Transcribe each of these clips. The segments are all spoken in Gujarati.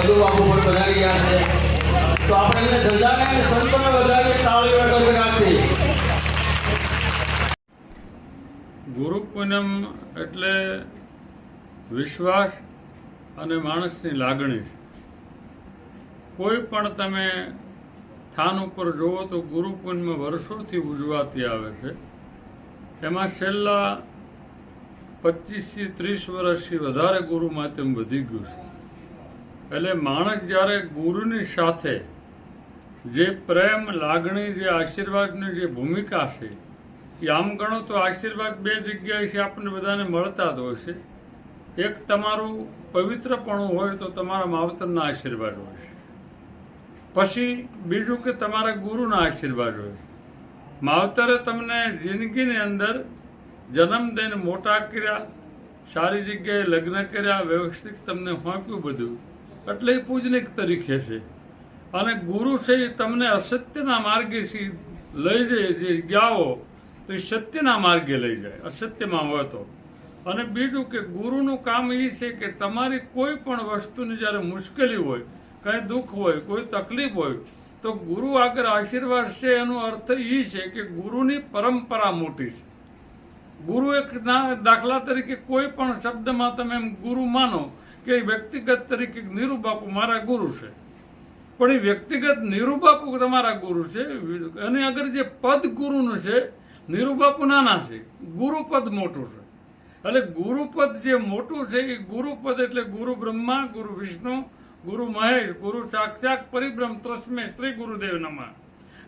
બાપુ પણ પધારી ગયા છે. તો આપણે એમને ધંધાને અને સંતોને વધાવીએ તાળીઓ ગડગડાટથી ગુરુ પૂનમ એટલે વિશ્વાસ અને માણસની લાગણી કોઈ પણ તમે સ્થાન ઉપર જુઓ તો ગુરુ પૂનમ વર્ષોથી ઉજવાતી આવે છે. એમાં છેલ્લા પચીસથી ત્રીસ વર્ષથી વધારે ગુરુ માધ્યમ વધી ગયું છે. એટલે માણસ જ્યારે ગુરુની સાથે જે પ્રેમ, લાગણી, જે આશીર્વાદની જે ભૂમિકા છે, એ આમ ગણો તો આશીર્વાદ બે જગ્યાએથી આપણને બધાને મળતા જ હોય છે. એક તમારું પવિત્રપણું હોય તો તમારા માવતરના આશીર્વાદ હોય છે. પછી બીજું કે તમારા ગુરુના આશીર્વાદ હોય માવતરે તમને જિંદગીની અંદર જન્મ દઈને મોટા કર્યા, સારી જગ્યાએ લગ્ન કર્યા, વ્યવસ્થિત તમને સોંપ્યું બધું. એટલે એ પૂજનિક તરીકે છે. અને ગુરુ છે એ તમને અસત્યના માર્ગેથી લઈ જાય, જે ગયા તો એ સત્યના માર્ગે લઈ જાય, અસત્યમાં હોય તો અને બીજું કે ગુરુનું કામ એ છે કે તમારી કોઈ પણ વસ્તુની જ્યારે મુશ્કેલી હોય, કંઈ દુઃખ હોય, કોઈ તકલીફ હોય, તો ગુરુ આગળ આશીર્વાદ છે એનો અર્થ એ છે કે ગુરુની પરંપરા મોટી છે. ગુરુ એક દાખલા તરીકે કોઈ પણ શબ્દમાં તમે એમ ગુરુ માનો કે એ વ્યક્તિગત તરીકે નીરુબાપુ મારા ગુરુ છે. પણ એ વ્યક્તિગત નીરુબાપુ તમારા ગુરુ છે. અને અગર જે પદ ગુરુનું છે નીરુબાપુ નાના છે. ગુરુપદ મોટું છે. એટલે ગુરુપદ જે મોટું છે, એ ગુરુપદ એટલે ગુરુ બ્રહ્મા, ગુરુ વિષ્ણુ, ગુરુ મહેશ, ગુરુ સાક્ષાત પરિબ્રહ્મ ત્રસ્મે શ્રી ગુરુદેવ નમઃ.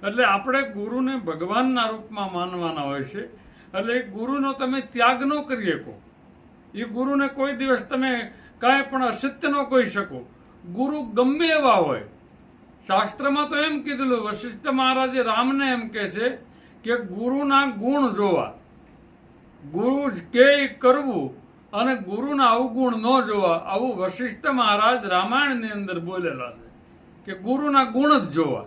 એટલે આપણે ગુરુને ભગવાનના રૂપમાં માનવાના હોય છે. એટલે એ ગુરુનો તમે ત્યાગ ન કરી શકો. એ ગુરુને કોઈ દિવસ તમે કાંઈ પણ અસત્ય ન કહી શકો. ગુરુ ગમે એવા હોય. શાસ્ત્રમાં તો એમ કીધેલું, વશિષ્ઠ મહારાજે રામને એમ કહે છે કે ગુરુના ગુણ જોવા. ગુરુ કે કરવું અને ગુરુના અવગુણ ન જોવા. આવું વશિષ્ઠ મહારાજ રામાયણની અંદર બોલેલા છે કે ગુરુના ગુણ જ જોવા.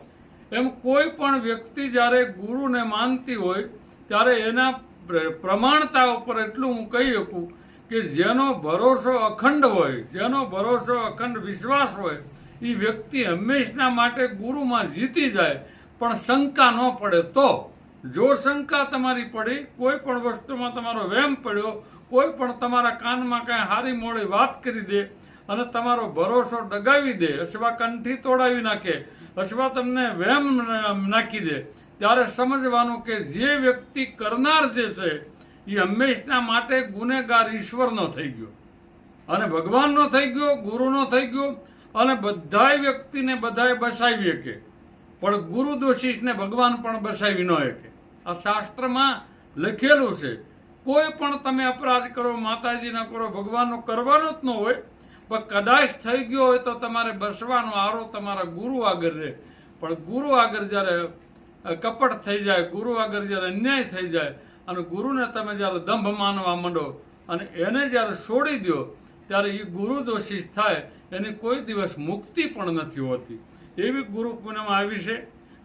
એમ કોઈ પણ વ્યક્તિ જ્યારે ગુરુને માનતી હોય, ત્યારે એના પ્ર- પ્રમાણતા ઉપર એટલું હું કહી શકું કે જેનો ભરોસો અખંડ હોય, જેનો ભરોસો અખંડ વિશ્વાસ હોય એ વ્યક્તિ હંમેશના માટે ગુરુમાં જીતી જાય, પણ શંકા ન પડે તો. જો શંકા તમારી પડી, કોઈ પણ વસ્તુમાં તમારો વહેમ પડ્યો, કોઈ પણ તમારા કાનમાં કાંઈ હારી મોડી વાત કરી દે અને તમારો ભરોસો ડગાવી દે, અથવા કંઠી તોડાવી નાખે, અથવા તમને વહેમ નાખી દે, ત્યારે સમજવાનું કે જે વ્યક્તિ કરનાર જે છે એ હંમેશના માટે ગુનેગાર ઈશ્વરનો થઈ ગયો. અને ભગવાનનો થઈ ગયો, ગુરુનો થઈ ગયો, અને બધાય વ્યક્તિને બધાય બસાવી શકે પણ ગુરુ દોષિષને ભગવાન પણ બસાવી ન શકે આ શાસ્ત્રમાં લખેલું છે, કોઈ પણ તમે અપરાધ કરો માતાજીના કરો, ભગવાનનો કરવાનો જ ન હોય, પણ કદાચ થઈ ગયો હોય તો તમારે બસવાનો આરો તમારા ગુરુ આગળ રહે. પણ ગુરુ આગળ જ્યારે કપટ થઈ જાય, ગુરુ આગળ જ્યારે અન્યાય થઈ જાય અને ગુરુને તમે જ્યારે દંભ માનવા માંડો અને એને જ્યારે છોડી દો ત્યારે એ ગુરુ દોષી થાય, એની કોઈ દિવસ મુક્તિ પણ નથી હોતી. એવી ગુરુ પૂનમ આવી છે.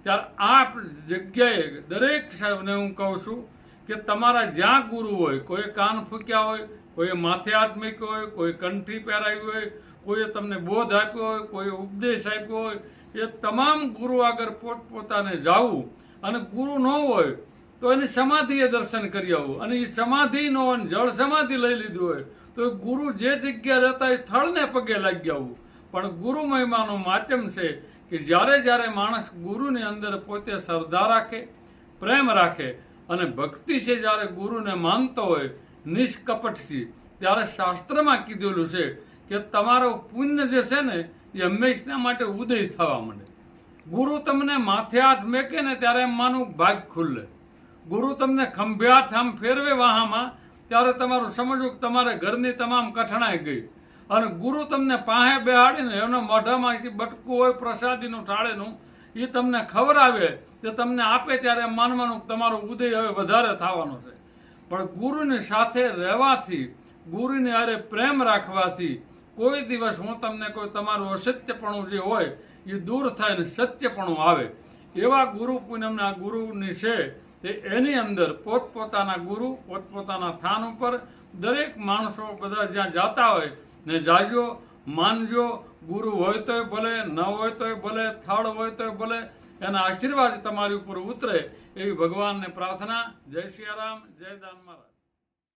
ત્યારે આ જગ્યાએ દરેક સાહેબને હું કહું છું કે તમારા જ્યાં ગુરુ હોય કોઈ કાન ફૂક્યા હોય, કોઈએ માથે હાથ મૂક્યો હોય, કોઈ કંઠી પહેરાવી હોય, કોઈએ તમને બોધ આપ્યો હોય કોઈ ઉપદેશ આપ્યો હોય, એ તમામ ગુરુ આગળ પોતપોતાને જાવું અને ગુરુ ન હોય તો એની સમાધિએ દર્શન કરી આવું. અને એ સમાધિ ન જળ સમાધિ લઈ લીધું હોય, તો એ ગુરુ જે જગ્યા રહેતા એ થળને પગે લાગી આવું. પણ ગુરુ મહિમાનું માધ્યમ છે કે જ્યારે જ્યારે માણસ ગુરુની અંદર પોતે શ્રદ્ધા રાખે, પ્રેમ રાખે અને ભક્તિ છે જ્યારે ગુરુને માનતો હોય નિષ્કપટથી ત્યારે શાસ્ત્રમાં કીધેલું છે કે તમારો પુણ્ય જે છે ને, એ હંમેશના માટે ઉદય થવા માંડે. ગુરુ તમને માથે હાથ મેકે ને ત્યારે એમ માનું ભાગ ખુલ્લે. ગુરુ તમને ખંભ્યાથ આમ ફેરવે વાહામાં, ત્યારે તમારું સમજવું તમારે ઘરની તમામ કઠણાઈ ગઈ. અને ગુરુ તમને પાહે બેહાડીને એમના મોઢામાં બટકું હોય, પ્રસાદીનું ટાળેનું એ તમને ખવડાવે તે તમને આપે ત્યારે માનવાનું તમારો ઉદય હવે વધારે થવાનો છે. પણ ગુરુની સાથે રહેવાથી, ગુરુની અરે પ્રેમ રાખવાથી, કોઈ દિવસ હું તમને કોઈ તમારું અસત્યપણું જે હોય એ દૂર થાય ને સત્યપણું આવે. એવા ગુરુ પૂનમના ગુરુની છે તે એની અંદર પોતપોતાના ગુરુ, પોતપોતાના સ્થાન ઉપર દરેક માણસો બધા જ્યાં જાતા હોય ને જાજો, માનજો, ગુરુ હોય તોય ભલે, ન હોય તોય ભલે, થળ હોય તોય ભલે, એના આશીર્વાદ તમારી ઉપર ઉતરે એવી ભગવાનને પ્રાર્થના. જય સિયારામ જય દાન મહારાજ.